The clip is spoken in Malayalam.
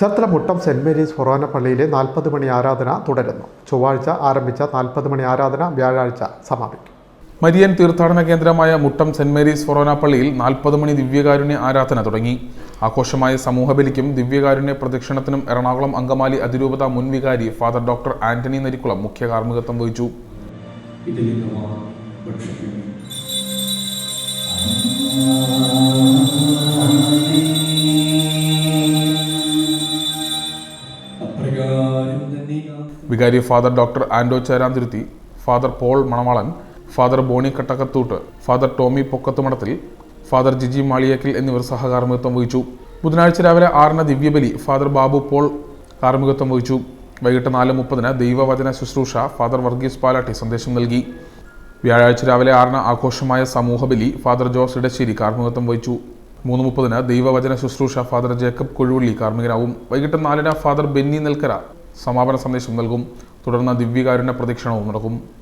ചത്ര മുട്ടം സെന്റ് മേരീസ് ഫൊറോന പള്ളിയിലെ നാൽപ്പത് മണി ആരാധന തുടരുന്നു. ചൊവ്വാഴ്ച ആരംഭിച്ച നാൽപ്പത് മണി ആരാധന വ്യാഴാഴ്ച സമാപിക്കും. മരിയൻ തീർത്ഥാടന കേന്ദ്രമായ മുട്ടം സെന്റ് മേരീസ് ഫൊറോന പള്ളിയിൽ നാൽപ്പത് മണി ദിവ്യകാരുണ്യ ആരാധന തുടങ്ങി. ആഘോഷമായ സമൂഹബലിക്കും ദിവ്യകാരുണ്യ പ്രദക്ഷിണത്തിനും എറണാകുളം അങ്കമാലി അതിരൂപത മുൻവികാരി ഫാദർ ഡോക്ടർ ആന്റണി നരിക്കുളം മുഖ്യ കാർമ്മികത്വം വഹിച്ചു. വികാരി father doctor Anto Cheranthuruthi father Paul Manavalan father Boney Kattakathoot father Tomy Pokkathumadathil father Jiji Maliyakkil എന്നിവർ സഹകാർമ്മികത്വം വഹിച്ചു. ബുധനാഴ്ച രാവിലെ ആറിന് ദിവ്യബലി ഫാദർ ബാബു പോൾ കാർമ്മികത്വം വഹിച്ചു. വൈകിട്ട് നാല് മുപ്പതിന് ദൈവവചന ശുശ്രൂഷ ഫാദർ വർഗീസ് പാലാട്ടി സന്ദേശം നൽകി. വ്യാഴാഴ്ച രാവിലെ ആറിന് ആഘോഷമായ സമൂഹബലി ഫാദർ ജോസ് ഇടശ്ശേരി കാർമ്മികത്വം വഹിച്ചു. മൂന്ന് മുപ്പതിന് ദൈവവചന ശുശ്രൂഷ ഫാദർ ജേക്കബ് കൊഴുവള്ളി കാർമ്മികനാവും. വൈകിട്ട് നാലിന് ഫാദർ ബെന്നി നെൽക്കര സമാപന സന്ദേശം നൽകും. തുടർന്ന് ദിവ്യകാരുണ്യ പ്രദക്ഷിണവും നടക്കും.